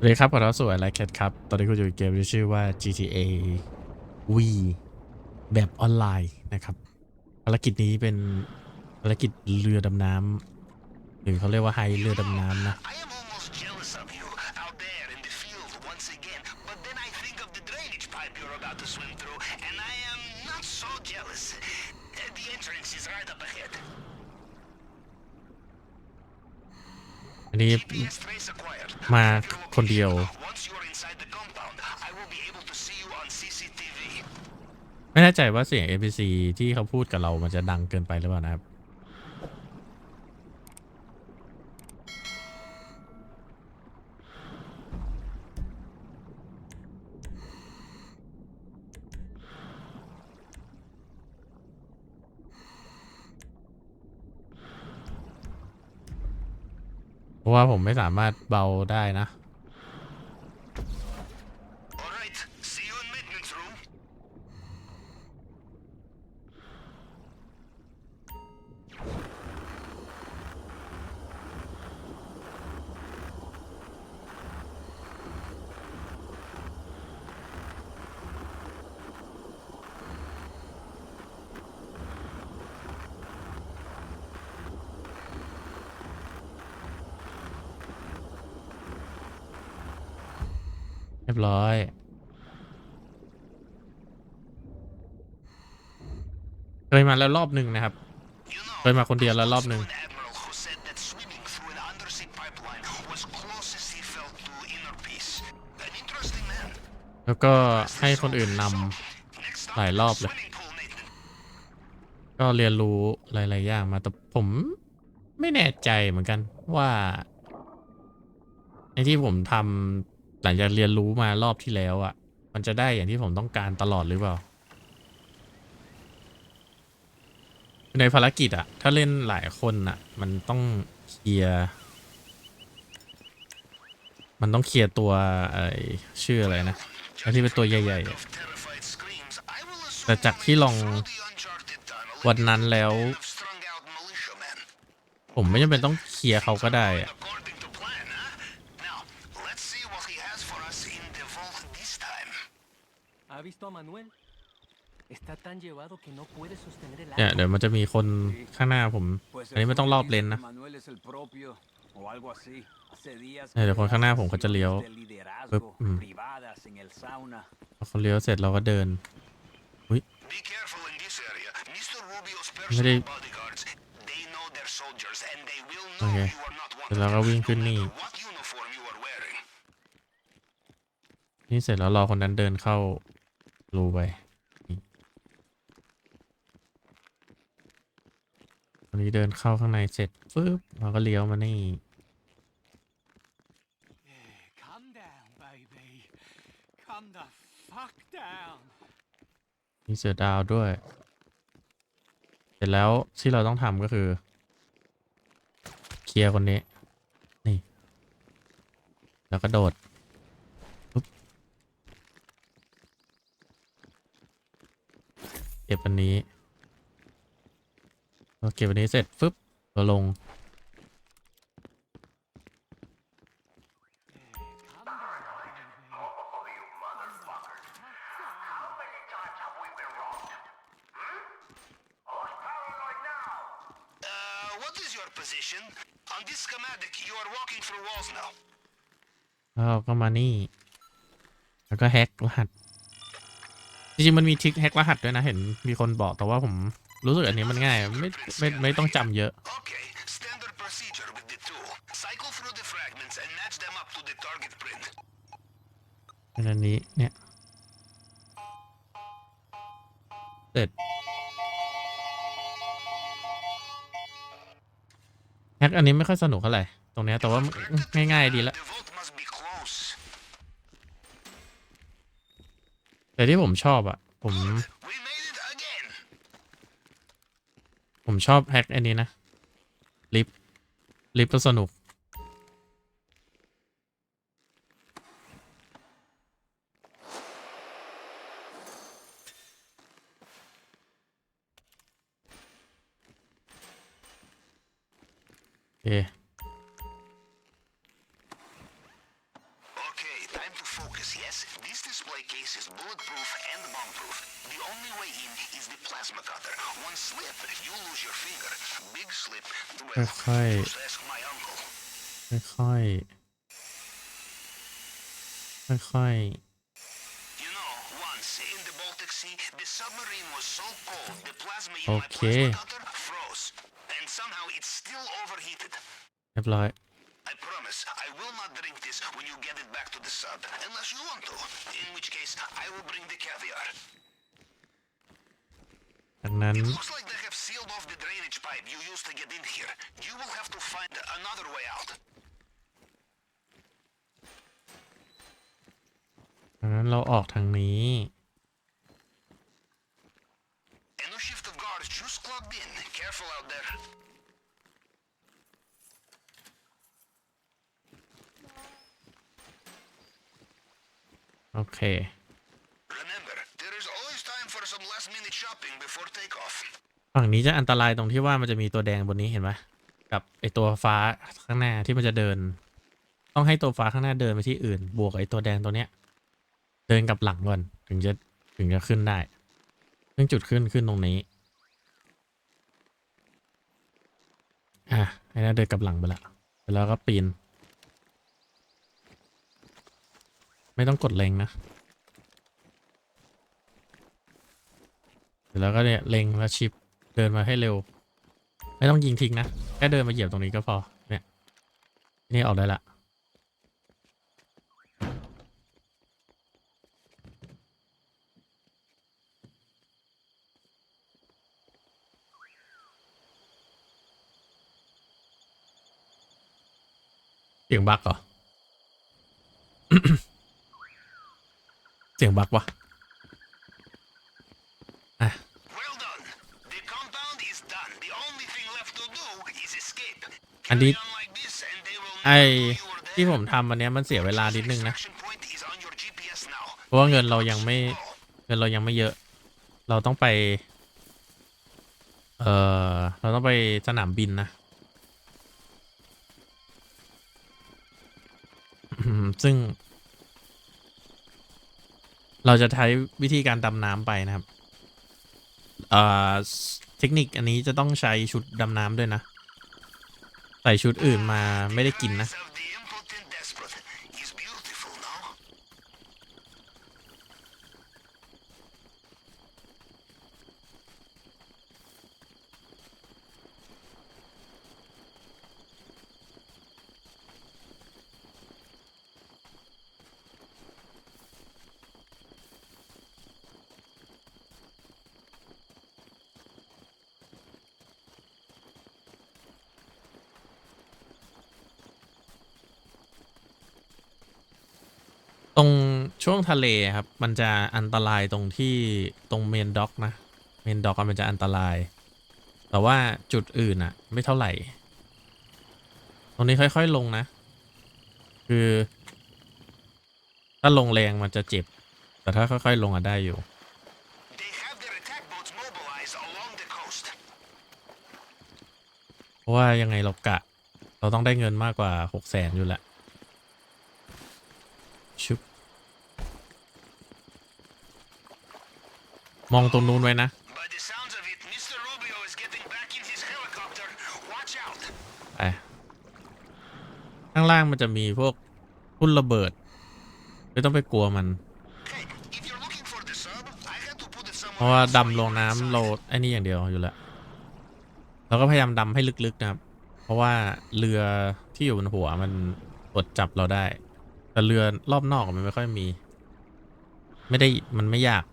สวัสดีครับขอต้อนรับสู่ไอไลค์แคทครับ ตอนนี้คุณอยู่ในเกมที่ชื่อว่า GTA V แบบออนไลน์นะครับ ภารกิจนี้เป็นภารกิจเรือดำน้ำหรือเขาเรียกว่าไฮเรือดำน้ำนะ I am almost jealous of you out there in the field once again, but then I think of the drainage pipe you're about to swim through, and I am not so jealous. Uh, The entrance is right up ahead. อันนี้ GPS trace acquired. มาคนเดียว ไม่แน่ใจว่าเสียง NPC ที่เขาพูดกับเรามันจะดังเกินไปหรือเปล่านะครับ ราะว่าผมไม่สามารถเบาได้นะ All right, see you in maintenance room. เรี ยบร้อยเคยมาแล้วรอบหนึ่งนะครับเคยมาคนเดียวแล้วรอบหนึ่งแล้วก็ให้คนอื่นนำหลายรอบเลย ก็เรียนรู้หลายๆอย่างมาแต่ผมไม่แน่ใจเหมือนกันว่าในที่ผมทำ หลังจากเรียนรู้มารอบที่แล้วอะ่ะ มันจะได้อย่างที่ผมต้องการตลอดหรือเปล่า ในภารกิจอะถ้าเล่นหลายคนอะมันต้องเคลียร์มันต้องเคลียร์ตัวไอชื่ออะไรนะไอที่เป็นตัวใหญ่ๆอะแต่จากที่ลองวันนั้นแล้ว ผมไม่จำเป็นต้องเคลียร์เขาก็ได้อะ According to plan, huh? Now, let's see what he has for us in the vault this time. ¿Ha visto a Manuel? Está tan llevado que no puede sostener el เนี่ย arma. เดี๋ยวมันจะมีคนข้างหน้าผม Pues อันนี้ไม่ต้องรอบเลนนะ Manuel es el propio o algo así. Hace días เนี่ยเดี๋ยวคนข้างหน้าผมเขาจะเลี้ยว de liderazgo, ปึ๊บอืม privadas en el sauna. พอเขาเลี้ยวเสร็จเราก็เดิน Be careful in this area. Mr. Rubio's Really? personal bodyguards, they know their soldiers and they will know Okay. you are not เสร็จ wanted. แล้วก็วิ่ง No ขึ้นนี่ matter what uniform you are wearing. นี่เสร็จแล้วรอคนนั้นเดินเข้า รูไปนี่คนนี้เดินเข้าข้างในเสร็จฟึบเราก็เลี้ยวมานี่ Calm down, baby. Calm the fuck down. มีเสือดาวด้วย เสร็จแล้วที่เราต้องทำก็คือ เคลียร์คนนี้ นี่ แล้วก็โดดปุ๊บ เก็บอันนี้พอเก็บอันนี้เสร็จฟึบเราลง Uh, what is your position? On this schematic, you are walking through walls now. แล้วเราก็มานี่ แล้วก็แฮกรหัส จริงๆมันมีทริคแฮกรหัสด้วยนะเห็นมีคนบอกแต่ว่าผมรู้สึกอันนี้มันง่ายไม่ไม่ไม่ต้องจำเยอะ Okay, standard procedure with the tool. Cycle through the fragments and match them up to the target print. เป็นอันนี้เนี่ยเสร็จแฮกอันนี้ไม่ค่อยสนุกเท่าไหร่ ตรงเนี้ยแต่ว่าง่ายๆดีละ The vault must be close. แต่ที่ผมชอบอะผม ผมชอบแฮกอันนี้นะ ลิฟต์ลิฟต์ก็สนุก โอเค is bulletproof and bomb-proof. The only way in is the plasma cutter. One slip, you lose your finger. Big slip, well, Right. just ask my uncle. ค่อยๆค่อย You know, once in the Baltic Sea, the submarine was so cold, the plasma in Okay. my plasma cutter froze. And somehow it's still overheated. ๆเรียบร้อย sub, unless you want to. In which case, I will bring the caviar. And then... It looks like they have sealed off the drainage pipe you used to get in here. You will have to find another way out. And then we'll out through here. A shift of guards just clocked in. Careful out there. โอเค Remember, there is always time for some last minute shopping before takeoff. ฝั่งนี้จะอันตรายตรงที่ว่ามันจะมีตัวแดงบนนี้เห็นไหมกับไอตัวฟ้าข้างหน้าที่มันจะเดิน ต้องให้ตัวฟ้าข้างหน้าเดินไปที่อื่น บวกไอตัวแดงตัวเนี้ย เดินกลับหลังก่อนถึงจะถึงจะขึ้นได้ซึ่งจุดขึ้นขึ้นตรงนี้อะไอ้นั่นเดินกลับหลังไปละแล้วก็ปีน ไม่ต้องกดเล็งนะแล้วก็เนี่ยเล็งแล้วชิปเดินมาให้เร็ว ไม่ต้องยิงทิ้งนะ แค่เดินมาเหยียบตรงนี้ก็พอ เนี่ย นี่ออกได้ละเสียงบักเหรอ เสียงบักวะ Well done. The compound is done. The only thing left to do is escape. อันนี้ Carry on like this and they will ไอ never know you were ที่ there. ผมทำอันเนี้ยมันเสียเวลานิดนึงนะ Extraction point is on your GPS now. เพราะว่าเงินเรายังไม่เงินเรายังไม่เยอะ เราต้องไป เออเราต้องไปสนามบินนะอืมซึ่ง เราจะใช้วิธีการดำน้ำไปนะครับเอ่อเทคนิคอันนี้จะต้องใช้ชุดดำน้ำด้วยนะ ใส่ชุดอื่นมาไม่ได้กินนะ Eyes of the impotent despot is beautiful, no? ตรงช่วงทะเลครับ มันจะอันตรายตรงที่ตรงเมนด็อกนะ เมนด็อกมันจะอันตราย แต่ว่าจุดอื่นอะไม่เท่าไหร่ ตรงนี้ค่อยๆลงนะ คือ ถ้าลงแรงมันจะเจ็บ แต่ถ้าค่อยๆลงอะได้อยู่ They have their attack boats mobilized along the coast. เพราะว่ายังไงเรากะ เราต้องได้เงินมากกว่าหกแสนอยู่แล้วชุบ มองตรงนู้นไว้นะ By the sounds of it, Mr. Rubio is getting back in his helicopter. Watch out. ไป ข้างล่างมันจะมีพวกทุ่นระเบิด ไม่ต้องไปกลัวมัน Hey, if you're looking for the sub, I had to put it เพ somewhere ราะว่า else ดำลงน้ำเราไอ้นี่อย่างเดียวอยู่แล้วเราก็พยายามดำให้ลึกๆนะครับ เพราะว่าเรือที่อยู่บนหัวมันกดจับเราได้ แต่เรือรอบนอกมันไม่ค่อยมี ไม่ได้มันไม่ยาก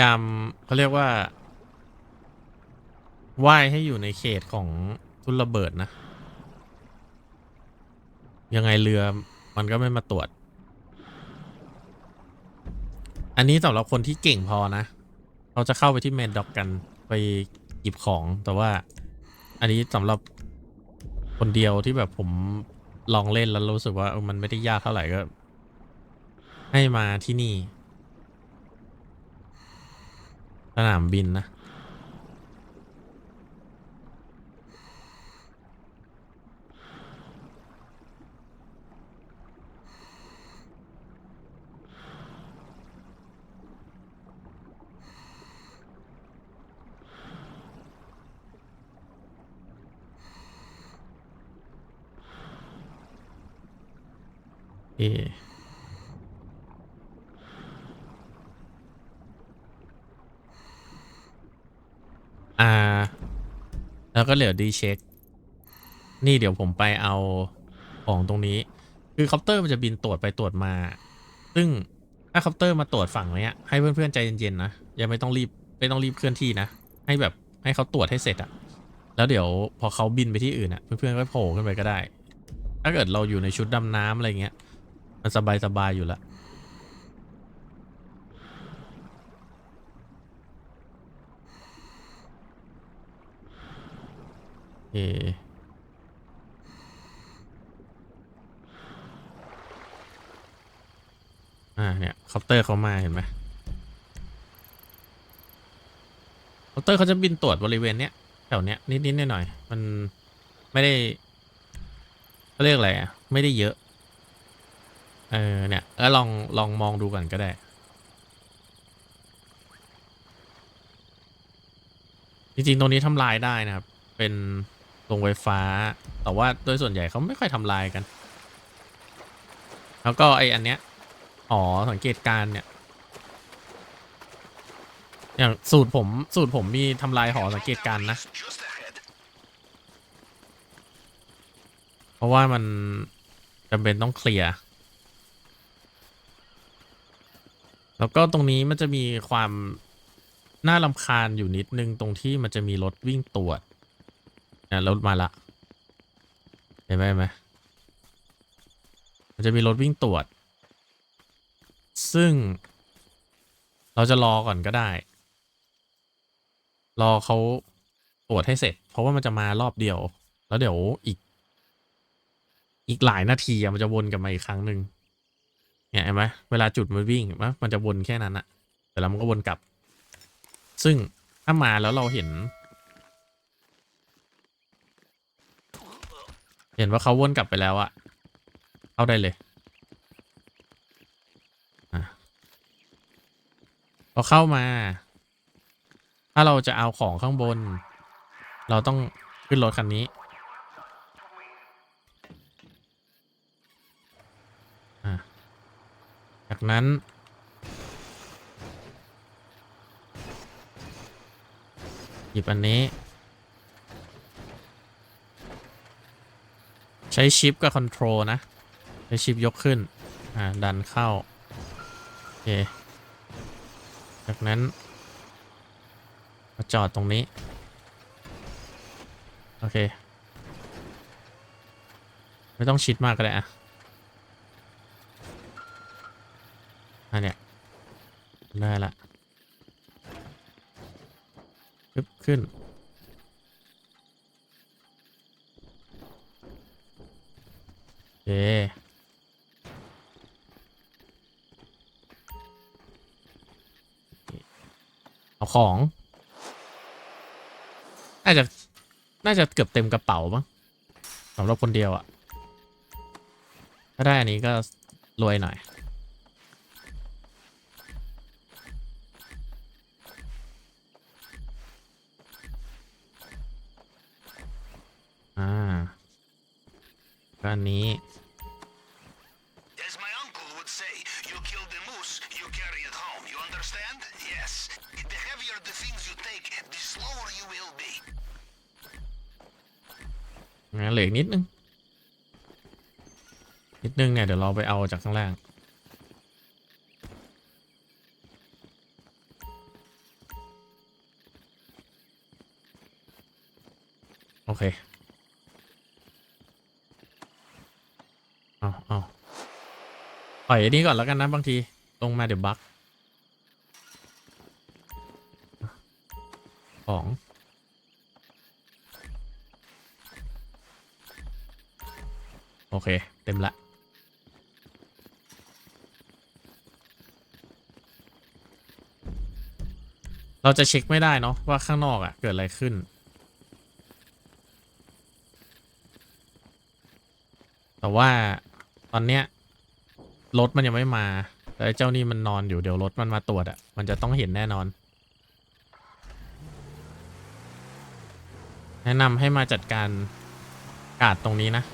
ายามเขาเรียกว่าว่ายให้อยู่ในเขตของทุนระเบิดนะ ยังไงเรือมันก็ไม่มาตรวจ อันนี้สำหรับคนที่เก่งพอนะเขาจะเข้าไปที่เมนด็อกกันไปหยิบของแต่ว่า อันนี้สำหรับคนเดียวที่แบบผมลองเล่นแล้วรู้สึกว่ามันไม่ได้ยากเท่าไหร่ก็ ให้มาที่นี่ ส นามบินนะ เออ่า แล้วก็เหลือดีเช็ค นี่เดี๋ยวผมไปเอาของตรงนี้ คือคอปเตอร์มันจะบินตรวจไปตรวจมา ซึ่งถ้าคอปเตอร์มาตรวจฝั่งเนี้ย ให้เพื่อนๆใจเย็นๆนะยังไม่ต้องรีบไม่ต้องรีบเคลื่อนที่นะ ให้แบบให้เขาตรวจให้เสร็จอะแล้วเดี๋ยวพอเขาบินไปที่อื่นอะเพื่อนๆก็โผล่ขึ้นไปก็ได้ ถ้าเกิดเราอยู่ในชุดดำน้ำอะไรเงี้ย มันสบายสบายๆอยู่แล้ว เออ่าเนี่ยคอปเตอร์เขามาเห็นไหมคอปเตอร์เขาจะบินตรวจบริเวณเนี้ยแถวเนี้ยนิดๆหน่อยๆมันไม่ได้เขาเรียกอะไรอะไม่ได้เยอะ เออเนี่ยแล้วลองลองมองดูก่อนก็ได้จริงๆตรงนี้ทำลายได้นะครับ เป็น โรงไฟฟ้า แต่ว่าโดยส่วนใหญ่เขาไม่ค่อยทำลายกัน แล้วก็ไออันเนี้ยหอสังเกตการเนี่ย อย่างสูตรผมสูตรผมมีทำลายหอสังเกตการนะ เพราะว่ามันจำเป็นต้องเคลียร์ แล้วก็ตรงนี้มันจะมีความน่าลำคาญอยู่นิดนึงตรงที่มันจะมีรถวิ่งตรวจ นี่ยรถมาละเห็นไหมเห็นไหมมันจะมีรถวิ่งตรวจ ซึ่ง เราจะรอก่อนก็ได้ รอเขาตรวจให้เสร็จ เพราะว่ามันจะมารอบเดียว แล้วเดี๋ยวอีก อีกหลายนาทีมันจะวนกลับมาอีกครั้งหนึ่งเนี่ยเห็นไหมเวลาจุดมันวิ่งมมันจะวนแค่นั้นอะแต่แล้วมันก็วนกลับ ซึ่งถ้ามาแล้วเราเห็น เห็นว่าเขาวนกลับไปแล้วอะเข้าได้เลยอพอเข้ามา ถ้าเราจะเอาของข้างบน เราต้องขึ้นรถคันนี้จากนั้น หยิบอันนี้ ใช้ชิปกับคอนโทรลนะ ใช้ชิปยกขึ้น อ่า ดันเข้า โอเค จากนั้นมาจอดตรงนี้ โอเค ไม่ต้องชิดมากก็ได้อะอันเนี้ยได้ละขึ้น โอ เคเอาของ น่าจะ น่าจะเกือบเต็มกระเป๋ามั้งสำหรับคนเดียวอะถ้าได้อันนี้ก็รวยหน่อย อ่าก็อันนี้ ลืออีกนิดนึง นิดนึงเนี่ย เดี๋ยวเราไปเอาจากข้างล่าง โอเคเอาเอาปล่อยอันนี้ก่อนแล้วกันนะบางที ลงมาเดี๋ยวบั๊กของ โอเค เต็มละเราจะเช็คไม่ได้เนาะว่าข้างนอกอะ่ะ เกิดอะไรขึ้น แต่ว่าตอนเนี้ยรถมันยังไม่มา แต่เจ้านี่มันนอนอยู่เดี๋ยวรถมันมาตรวจอะ่ะ มันจะต้องเห็นแน่นอน แนะนำให้มาจัดการกาดตรงนี้นะ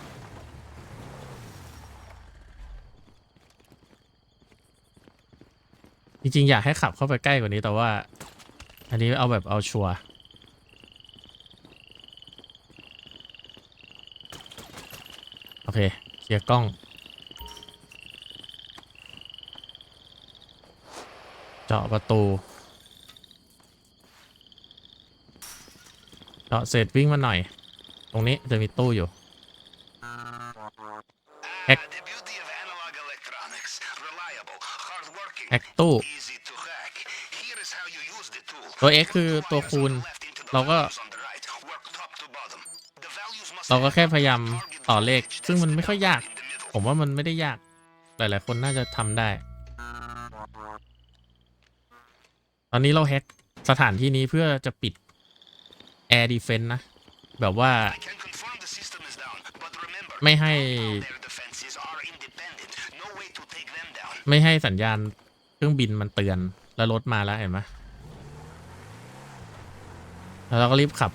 จริงๆ อยากให้ขับเข้าไปใกล้กว่านี้แต่ว่า อันนี้เอาแบบเอาชัวร์โอเคเคลียร์กล้อง เจาะประตู เจาะเสร็จวิ่งมาหน่อย ตรงนี้จะมีตู้อยู่ Ah, Ec- the beauty ตัว x คือตัวคูณ เราก็ เราก็แค่พยายามต่อเลข ซึ่งมันไม่ค่อยยาก ผมว่ามันไม่ได้ยาก หลาย ๆ คนน่าจะทำได้ ตอนนี้เราแฮ็กสถานที่นี้เพื่อจะปิด Air Defense นะ แบบว่า ไม่ให้ ไม่ให้สัญญาณเครื่องบินมันเตือน แล้วรถมาแล้วเห็นไหม แล้วเราก็รีบขับ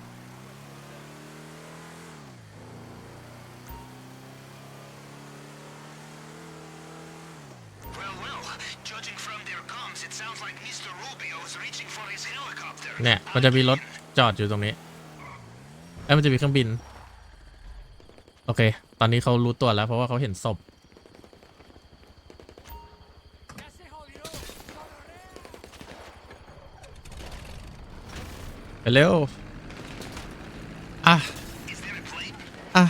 Well, well, judging from their comms, it sounds like Mr. Rubio is reaching for his helicopter. เนี่ย มันจะมีรถจอดอยู่ตรงนี้เอ้ยมันจะมีเครื่องบิน โอเค ตอนนี้เขารู้ตัวแล้วเพราะว่าเขาเห็นศพ ไปเร็ว อะ อะ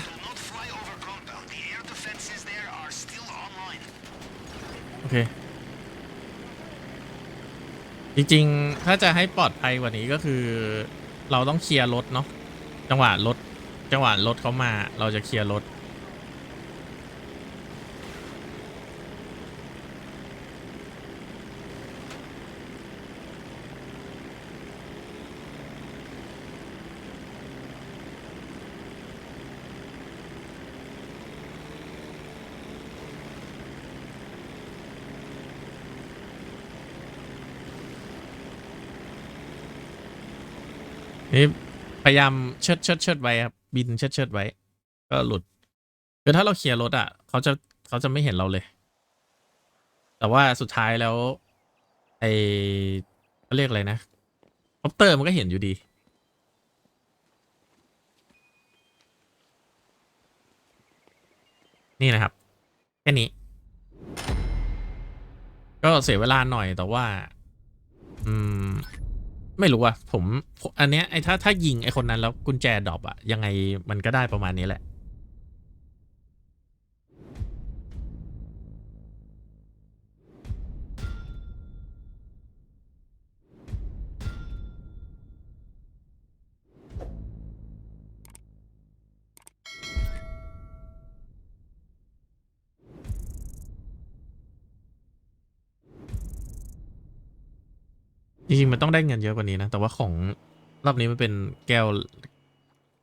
โอเค จริงๆ ถ้าจะให้ปลอดภัยกว่านี้ก็คือ เราต้องเคลียร์รถเนาะ จังหวะรถ จังหวะรถเขามา เราจะเคลียร์รถ นี่พยายามเชิดเชิดเชิดไว้ครับบินเชิดเชิดไว้ ก็หลุดคือถ้าเราเคลียร์รถอะเขาจะเขาจะไม่เห็นเราเลย แต่ว่าสุดท้ายแล้วไอเขาเรียกอะไรนะคอปเตอร์มันก็เห็นอยู่ดีนี่นะครับ แค่นี้ ก็เสียเวลาหน่อยแต่ว่า อืม ไม่รู้อะผม อันเนี้ยไอ้ถ้าถ้ายิงไอ้คนนั้นแล้วกุญแจดรอปอะยังไงมันก็ได้ประมาณนี้แหละ จริงๆมันต้องได้เงินเยอะกว่านี้นะ แต่ว่าของรอบนี้มันเป็นแก้ว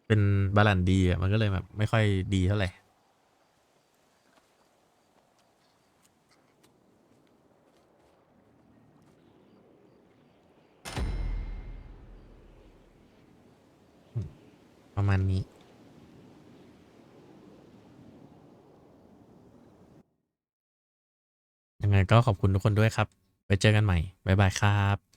เป็นบาลันดีอะ มันก็เลยแบบไม่ค่อยดีเท่าไหร่ ประมาณนี้ ยังไงก็ขอบคุณทุกคนด้วยครับ ไปเจอกันใหม่ บ๊ายบายครับ